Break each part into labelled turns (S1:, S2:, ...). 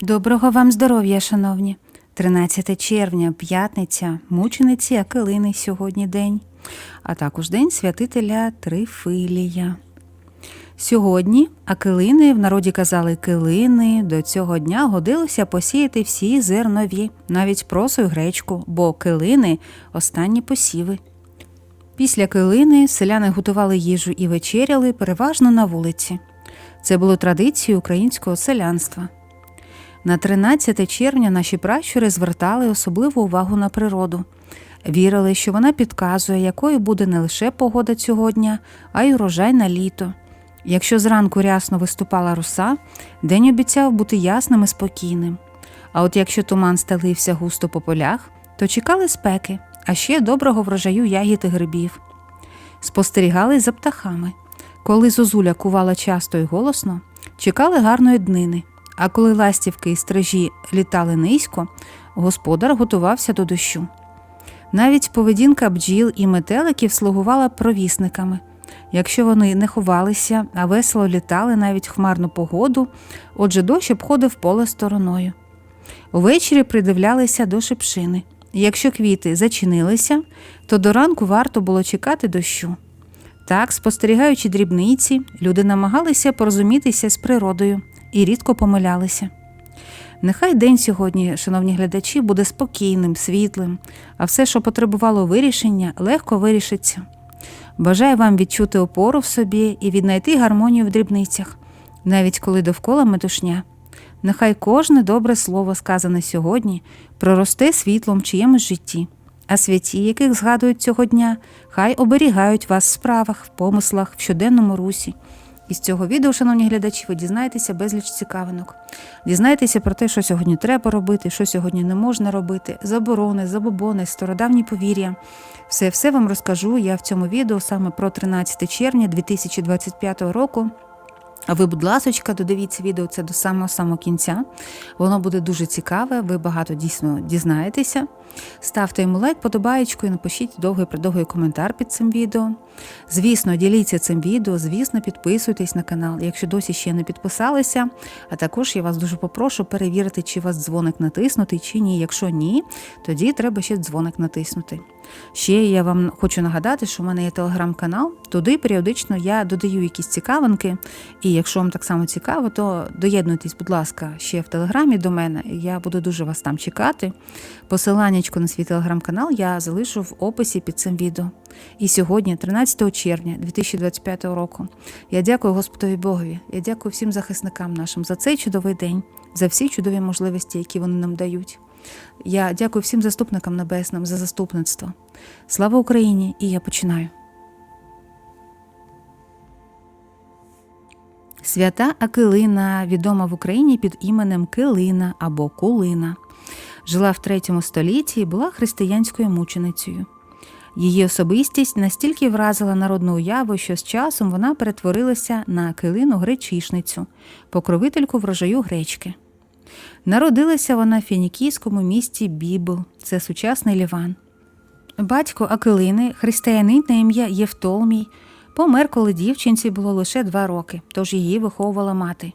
S1: Доброго вам здоров'я, шановні. 13 червня, п'ятниця, мучениці Акелини сьогодні день, а також день святителя Трифилія. Сьогодні акелини, в народі казали килини, до цього дня годилося посіяти всі зернові, навіть просу й гречку, бо килини останні посіви. Після килини селяни готували їжу і вечеряли переважно на вулиці. Це було традицією українського селянства. На 13 червня наші пращури звертали особливу увагу на природу. Вірили, що вона підказує, якою буде не лише погода цього дня, а й урожай на літо. Якщо зранку рясно виступала роса, день обіцяв бути ясним і спокійним. А от якщо туман стелився густо по полях, то чекали спеки, а ще доброго врожаю ягід і грибів. Спостерігали за птахами. Коли зозуля кувала часто й голосно, чекали гарної днини. А коли ластівки і стражі літали низько, господар готувався до дощу. Навіть поведінка бджіл і метеликів слугувала провісниками. Якщо вони не ховалися, а весело літали навіть хмарну погоду, отже дощ обходив поле стороною. Увечері придивлялися до шипшини. Якщо квіти зачинилися, то до ранку варто було чекати дощу. Так, спостерігаючи дрібниці, люди намагалися порозумітися з природою і рідко помилялися. Нехай день сьогодні, шановні глядачі, буде спокійним, світлим, а все, що потребувало вирішення, легко вирішиться. Бажаю вам відчути опору в собі і віднайти гармонію в дрібницях, навіть коли довкола метушня. Нехай кожне добре слово, сказане сьогодні, проросте світлом чиємусь житті, а святі, яких згадують цього дня, хай оберігають вас в справах, в помислах, в щоденному русі. Із цього відео, шановні глядачі, ви дізнаєтеся безліч цікавинок. Дізнаєтеся про те, що сьогодні треба робити, що сьогодні не можна робити, заборони, забобони, стародавні повір'я. Все все вам розкажу я в цьому відео саме про 13 червня 2025 року. А ви, будь ласочка, додивіться відео це до самого самого кінця. Воно буде дуже цікаве, ви багато дійсно дізнаєтеся. Ставте йому лайк, подобаєчку і напишіть довгий придовгий коментар під цим відео. Звісно, діліться цим відео, звісно, підписуйтесь на канал, якщо досі ще не підписалися. А також я вас дуже попрошу перевірити, чи у вас дзвоник натиснутий, чи ні. Якщо ні, тоді треба ще дзвоник натиснути. Ще я вам хочу нагадати, що в мене є телеграм-канал, туди періодично я додаю якісь цікавинки. І якщо вам так само цікаво, то доєднуйтесь, будь ласка, ще в телеграмі до мене. Я буду дуже вас там чекати. Посиланнячко на свій телеграм-канал я залишу в описі під цим відео. І сьогодні, 13 червня 2025 року, я дякую Господові Богові. Я дякую всім захисникам нашим за цей чудовий день, за всі чудові можливості, які вони нам дають. Я дякую всім заступникам небесним за заступництво. Слава Україні! І я починаю. Свята Акилина, відома в Україні під іменем Килина або Кулина, жила в третьому столітті і була християнською мученицею. Її особистість настільки вразила народну уяву, що з часом вона перетворилася на килину гречишницю, покровительку врожаю гречки. Народилася вона в фінікійському місті Бібл, це сучасний Ліван. Батько Акилини, християнин на ім'я Євтолмій, помер, коли дівчинці було лише два роки, тож її виховувала мати.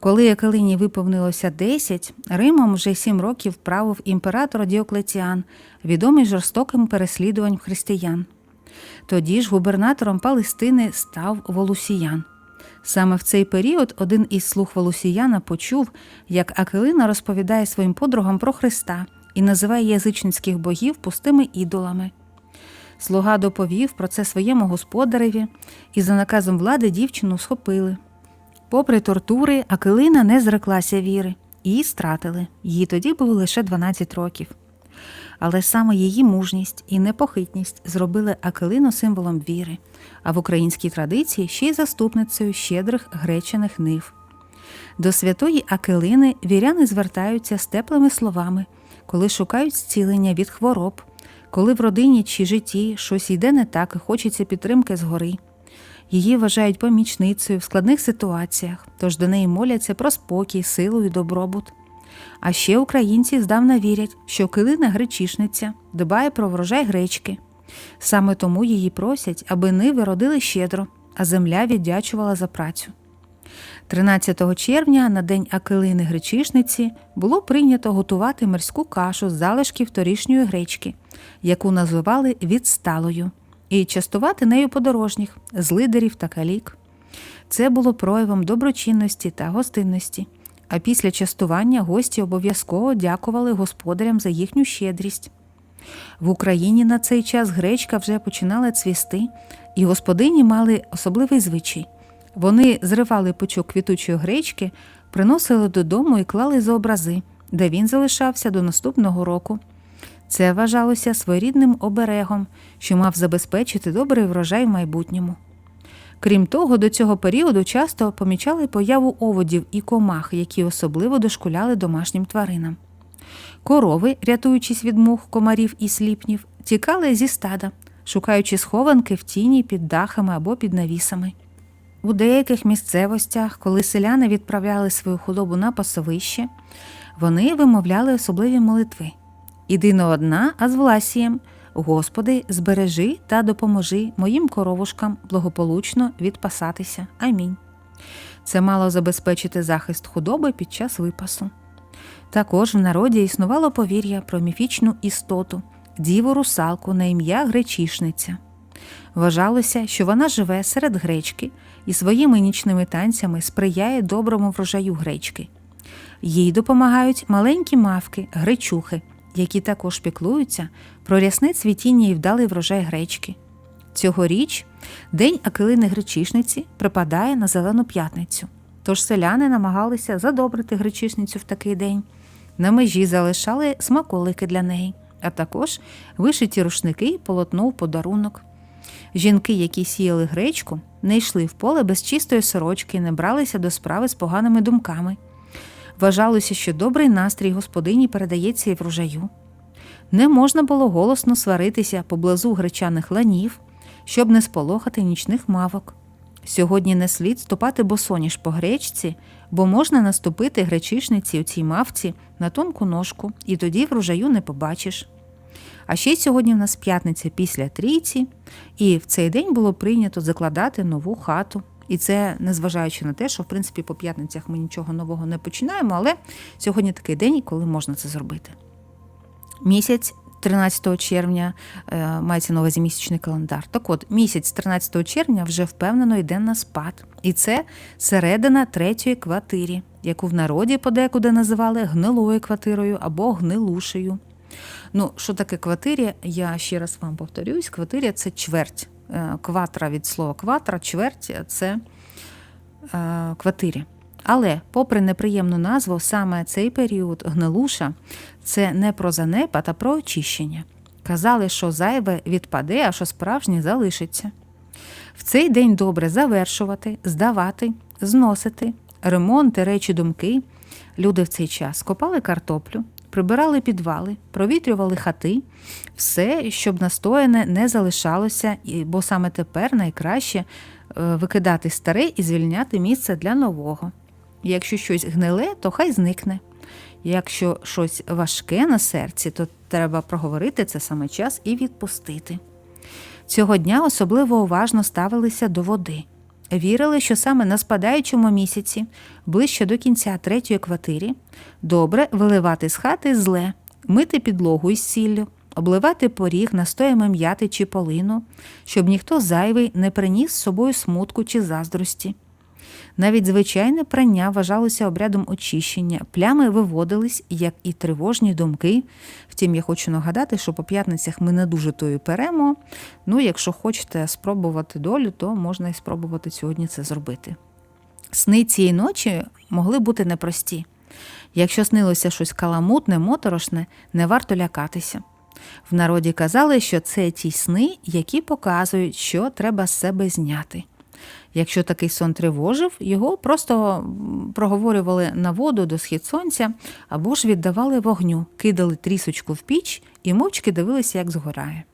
S1: Коли Акилині виповнилося 10, Римом вже сім років правив імператор Діоклетіан, відомий жорстоким переслідуванням християн. Тоді ж губернатором Палестини став Волусіян. Саме в цей період один із слуг Волосіяна почув, як Акилина розповідає своїм подругам про Христа і називає язичницьких богів пустими ідолами. Слуга доповів про це своєму господареві, і за наказом влади дівчину схопили. Попри тортури, Акилина не зреклася віри, її стратили. Їй тоді було лише 12 років. Але саме її мужність і непохитність зробили Акилину символом віри, а в українській традиції ще й заступницею щедрих гречаних нив. До святої Акилини віряни звертаються з теплими словами, коли шукають зцілення від хвороб, коли в родині чи житті щось йде не так і хочеться підтримки згори. Її вважають помічницею в складних ситуаціях, тож до неї моляться про спокій, силу і добробут. А ще українці здавна вірять, що килина гречишниця дбає про врожай гречки. Саме тому її просять, аби ниви родили щедро, а земля віддячувала за працю. 13 червня на день Акилини Гречишниці було прийнято готувати морську кашу з залишків торішньої гречки, яку називали відсталою, і частувати нею подорожніх, з лидерів та калік. Це було проявом доброчинності та гостинності. А після частування гості обов'язково дякували господарям за їхню щедрість. В Україні на цей час гречка вже починала цвісти, і господині мали особливий звичай. Вони зривали пучок квітучої гречки, приносили додому і клали за образи, де він залишався до наступного року. Це вважалося своєрідним оберегом, що мав забезпечити добрий врожай в майбутньому. Крім того, до цього періоду часто помічали появу оводів і комах, які особливо дошкуляли домашнім тваринам. Корови, рятуючись від мух, комарів і сліпнів, тікали зі стада, шукаючи схованки в тіні під дахами або під навісами. У деяких місцевостях, коли селяни відправляли свою худобу на пасовище, вони вимовляли особливі молитви. Іди не одна, а з власієм. Господи, збережи та допоможи моїм коровушкам благополучно відпасатися. Амінь. Це мало забезпечити захист худоби під час випасу. Також в народі існувало повір'я про міфічну істоту, діву русалку на ім'я Гречішниця. Вважалося, що вона живе серед гречки і своїми нічними танцями сприяє доброму врожаю гречки. Їй допомагають маленькі мавки, гречухи, які також піклуються про рясне цвітіння і вдалий врожай гречки. Цьогоріч День Акилини Гречишниці припадає на Зелену п'ятницю. Тож селяни намагалися задобрити гречишницю в такий день. На межі залишали смаколики для неї, а також вишиті рушники і полотно в подарунок. Жінки, які сіяли гречку, не йшли в поле без чистої сорочки і не бралися до справи з поганими думками. Вважалося, що добрий настрій господині передається і врожаю. Не можна було голосно сваритися поблизу гречаних ланів, щоб не сполохати нічних мавок. Сьогодні не слід ступати босоніж по гречці, бо можна наступити гречишниці у цій мавці на тонку ножку, і тоді врожаю не побачиш. А ще сьогодні в нас п'ятниця після трійці, і в цей день було прийнято закладати нову хату. І це незважаючи на те, що в принципі по п'ятницях ми нічого нового не починаємо, але сьогодні такий день, коли можна це зробити. Місяць 13 червня е, мається на увазі місячний календар. Так от, місяць 13 червня вже впевнено йде на спад. І це середина третьої квартирі, яку в народі подекуди називали гнилою квартирою або гнилушею. Ну, що таке квартиря? Я ще раз вам повторюсь: квартиря це чверть. Е, Кватра від слова кватра, чверть це е, квартирі. Але, попри неприємну назву, саме цей період гнилуша це не про занепад, а про очищення. Казали, що зайве відпаде, а що справжнє залишиться. В цей день добре завершувати, здавати, зносити, ремонти, речі, думки. Люди в цей час копали картоплю, прибирали підвали, провітрювали хати, все, щоб настояне не залишалося, бо саме тепер найкраще е, викидати старе і звільняти місце для нового. Якщо щось гниле, то хай зникне. Якщо щось важке на серці, то треба проговорити це саме час і відпустити. Цього дня особливо уважно ставилися до води. Вірили, що саме на спадаючому місяці, ближче до кінця третьої квартири, добре виливати з хати зле, мити підлогу із сіллю, обливати поріг настоями м'яти чи полину, щоб ніхто зайвий не приніс з собою смутку чи заздрості. Навіть звичайне прання вважалося обрядом очищення, плями виводились, як і тривожні думки. Втім, я хочу нагадати, що по п'ятницях ми не дуже тою перемо. Ну, якщо хочете спробувати долю, то можна і спробувати сьогодні це зробити. Сни цієї ночі могли бути непрості. Якщо снилося щось каламутне, моторошне, не варто лякатися. В народі казали, що це ті сни, які показують, що треба з себе зняти. Якщо такий сон тривожив, його просто проговорювали на воду до схід сонця або ж віддавали вогню, кидали трісочку в піч і мовчки дивилися, як згорає.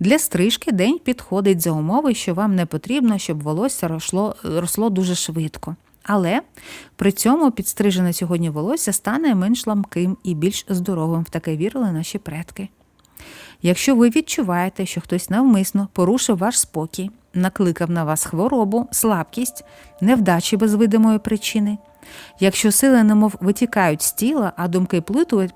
S1: Для стрижки день підходить за умови, що вам не потрібно, щоб волосся росло, росло дуже швидко. Але при цьому підстрижене сьогодні волосся стане менш ламким і більш здоровим, в таке вірили наші предки. Якщо ви відчуваєте, що хтось навмисно порушив ваш спокій, накликав на вас хворобу, слабкість, невдачі без видимої причини. Якщо сили немов витікають з тіла, а думки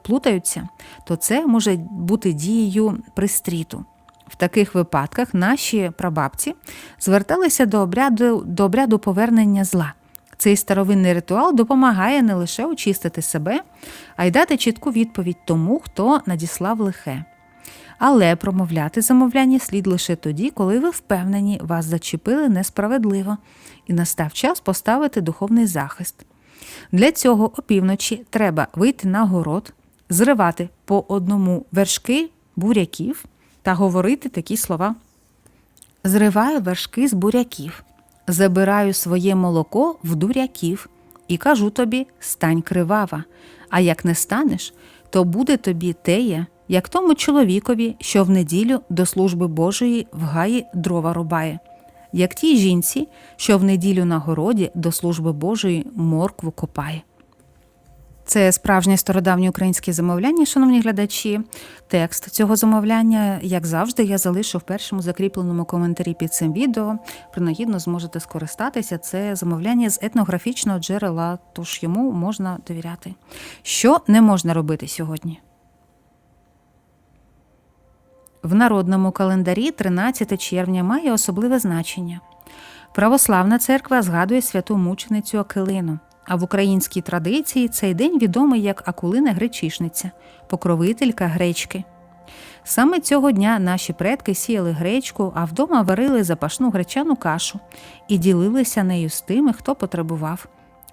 S1: плутаються, то це може бути дією пристріту. В таких випадках наші прабабці зверталися до обряду, до обряду повернення зла. Цей старовинний ритуал допомагає не лише очистити себе, а й дати чітку відповідь тому, хто надіслав лихе. Але промовляти замовляння слід лише тоді, коли ви впевнені, вас зачепили несправедливо, і настав час поставити духовний захист. Для цього опівночі треба вийти на город, зривати по одному вершки буряків та говорити такі слова. Зриваю вершки з буряків, забираю своє молоко в дуряків і кажу тобі: стань кривава. А як не станеш, то буде тобі теє, як тому чоловікові, що в неділю до служби Божої в гаї дрова рубає, як тій жінці, що в неділю на городі до служби Божої моркву копає. Це справжнє стародавнє українське замовляння, шановні глядачі. Текст цього замовляння, як завжди, я залишу в першому закріпленому коментарі під цим відео. Принагідно зможете скористатися. Це замовляння з етнографічного джерела, тож йому можна довіряти. Що не можна робити сьогодні? В народному календарі 13 червня має особливе значення. Православна церква згадує святу мученицю Акилину, а в українській традиції цей день відомий як Акулина Гречишниця, покровителька гречки. Саме цього дня наші предки сіяли гречку, а вдома варили запашну гречану кашу і ділилися нею з тими, хто потребував.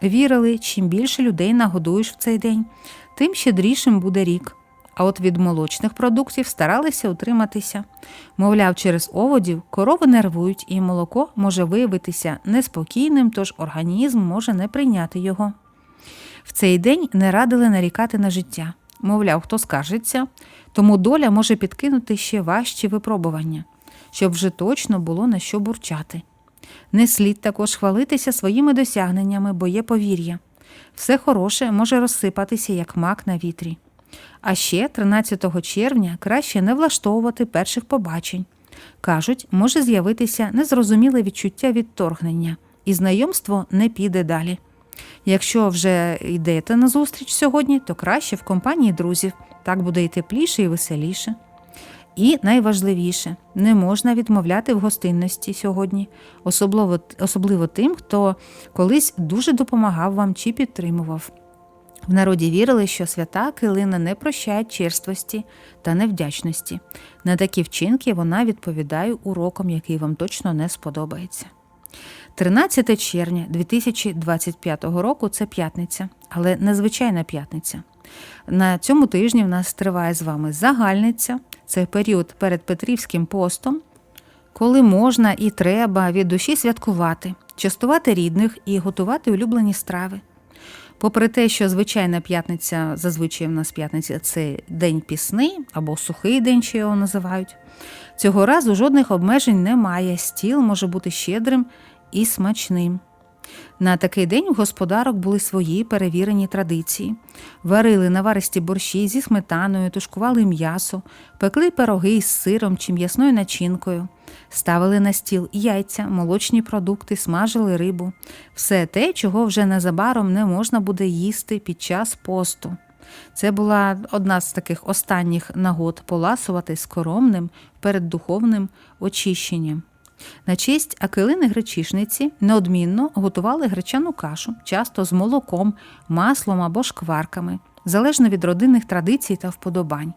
S1: Вірили, чим більше людей нагодуєш в цей день, тим щедрішим буде рік. А от від молочних продуктів старалися утриматися. Мовляв, через оводів корови нервують, і молоко може виявитися неспокійним, тож організм може не прийняти його. В цей день не радили нарікати на життя. Мовляв, хто скаржиться, тому доля може підкинути ще важчі випробування, щоб вже точно було на що бурчати. Не слід також хвалитися своїми досягненнями, бо є повір'я. Все хороше може розсипатися, як мак на вітрі. А ще 13 червня краще не влаштовувати перших побачень. Кажуть, може з'явитися незрозуміле відчуття відторгнення, і знайомство не піде далі. Якщо вже йдете на зустріч сьогодні, то краще в компанії друзів, так буде і тепліше, і веселіше. І найважливіше, не можна відмовляти в гостинності сьогодні, особливо, особливо тим, хто колись дуже допомагав вам чи підтримував. В народі вірили, що свята килина не прощають черствості та невдячності. На такі вчинки вона відповідає уроком, який вам точно не сподобається. 13 червня 2025 року це п'ятниця, але незвичайна п'ятниця. На цьому тижні в нас триває з вами загальниця, це період перед Петрівським постом, коли можна і треба від душі святкувати, частувати рідних і готувати улюблені страви. Попри те, що звичайна п'ятниця, зазвичай в нас п'ятниця це день пісний або сухий день, чи його називають. Цього разу жодних обмежень немає. Стіл може бути щедрим і смачним. На такий день у господарок були свої перевірені традиції. Варили наваристі борщі зі сметаною, тушкували м'ясо, пекли пироги із сиром чи м'ясною начинкою, ставили на стіл яйця, молочні продукти, смажили рибу. Все те, чого вже незабаром не можна буде їсти під час посту. Це була одна з таких останніх нагод поласувати скоромним перед духовним очищенням. На честь акилини гречишниці неодмінно готували гречану кашу, часто з молоком, маслом або шкварками, залежно від родинних традицій та вподобань.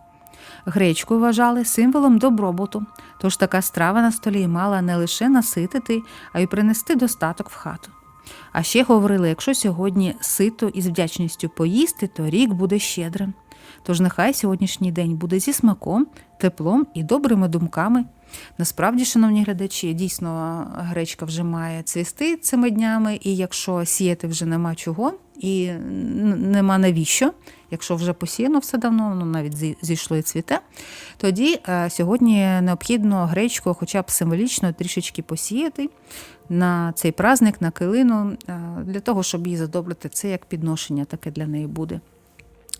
S1: Гречку вважали символом добробуту, тож така страва на столі мала не лише наситити, а й принести достаток в хату. А ще говорили, якщо сьогодні сито із вдячністю поїсти, то рік буде щедрим. Тож нехай сьогоднішній день буде зі смаком, теплом і добрими думками. Насправді, шановні глядачі, дійсно гречка вже має цвісти цими днями, і якщо сіяти вже нема чого і нема навіщо, якщо вже посіяно все давно, ну навіть зійшло і цвіте, тоді е, сьогодні необхідно гречку, хоча б символічно трішечки посіяти на цей праздник, на килину, е, для того, щоб її задобрити. Це як підношення таке для неї буде.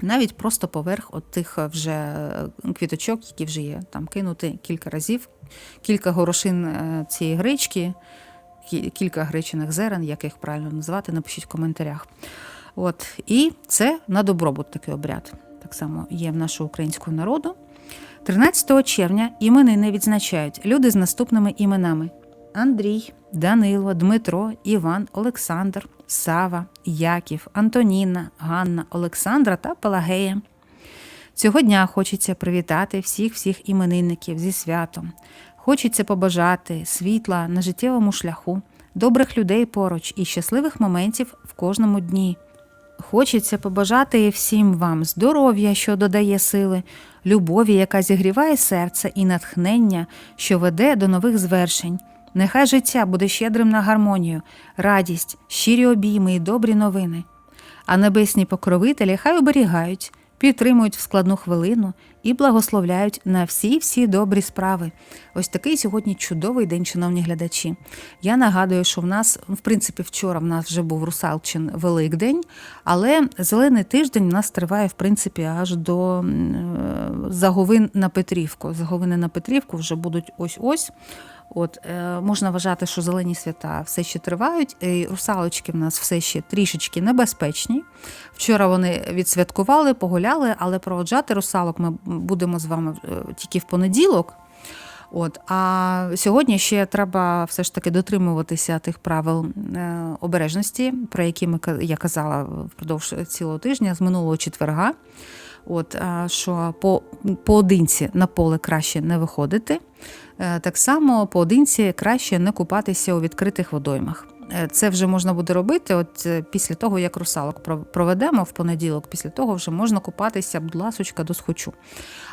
S1: Навіть просто поверх от тих вже е, квіточок, які вже є, там кинути кілька разів, кілька горошин е, цієї гречки, кілька гречених зерен, як їх правильно назвати, напишіть в коментарях. От, і це на добробут такий обряд. Так само є в нашого українського народу. 13 червня іменини відзначають люди з наступними іменами: Андрій, Данило, Дмитро, Іван, Олександр, Сава, Яків, Антоніна, Ганна, Олександра та Пелагея. Цього дня хочеться привітати всіх всіх іменинників зі святом. Хочеться побажати світла на життєвому шляху, добрих людей поруч і щасливих моментів в кожному дні. Хочеться побажати всім вам здоров'я, що додає сили, любові, яка зігріває серце, і натхнення, що веде до нових звершень. Нехай життя буде щедрим на гармонію, радість, щирі обійми і добрі новини. А небесні покровителі хай оберігають, підтримують в складну хвилину і благословляють на всі всі добрі справи. Ось такий сьогодні чудовий день, шановні глядачі. Я нагадую, що в нас, в принципі, вчора в нас вже був Русалчин Великдень, але зелений тиждень в нас триває, в принципі, аж до е, заговин на Петрівку. Заговини на Петрівку вже будуть ось-ось. От е, можна вважати, що зелені свята все ще тривають. І русалочки в нас все ще трішечки небезпечні. Вчора вони відсвяткували, погуляли, але проводжати русалок ми будемо з вами е, тільки в понеділок. От, а сьогодні ще треба все ж таки дотримуватися тих правил е, обережності, про які ми я казала впродовж цілого тижня з минулого четверга. От, що по, поодинці на поле краще не виходити. Е, Так само поодинці краще не купатися у відкритих водоймах. Е, Це вже можна буде робити от е, після того, як русалок проведемо в понеділок. Після того вже можна купатися, будь ласочка, до схочу.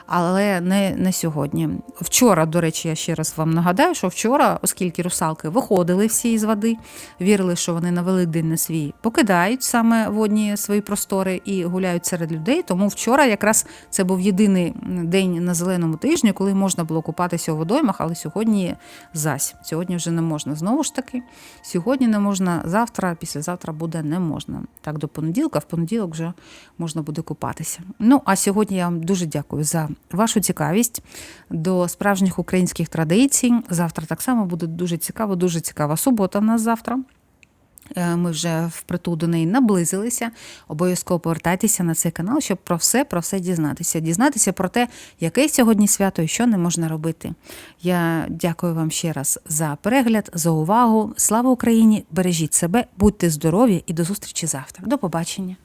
S1: Але не, не сьогодні. Вчора, до речі, я ще раз вам нагадаю, що вчора, оскільки русалки виходили всі із води, вірили, що вони на Великдень на свій покидають саме водні свої простори і гуляють серед людей. Тому вчора якраз це був єдиний день на зеленому тижні, коли можна було купатися у водоймах, але сьогодні зась. Сьогодні вже не можна. Знову ж таки, сьогодні не можна, завтра, післязавтра буде не можна. Так, до понеділка, в понеділок вже можна буде купатися. Ну а сьогодні я вам дуже дякую за вашу цікавість до справжніх українських традицій. Завтра так само буде дуже цікаво, дуже цікава субота в нас завтра. Е, Ми вже впритул до неї наблизилися. Обов'язково повертайтеся на цей канал, щоб про все про все дізнатися. Дізнатися про те, яке сьогодні свято і що не можна робити. Я дякую вам ще раз за перегляд, за увагу. Слава Україні! Бережіть себе, будьте здорові і до зустрічі завтра. До побачення.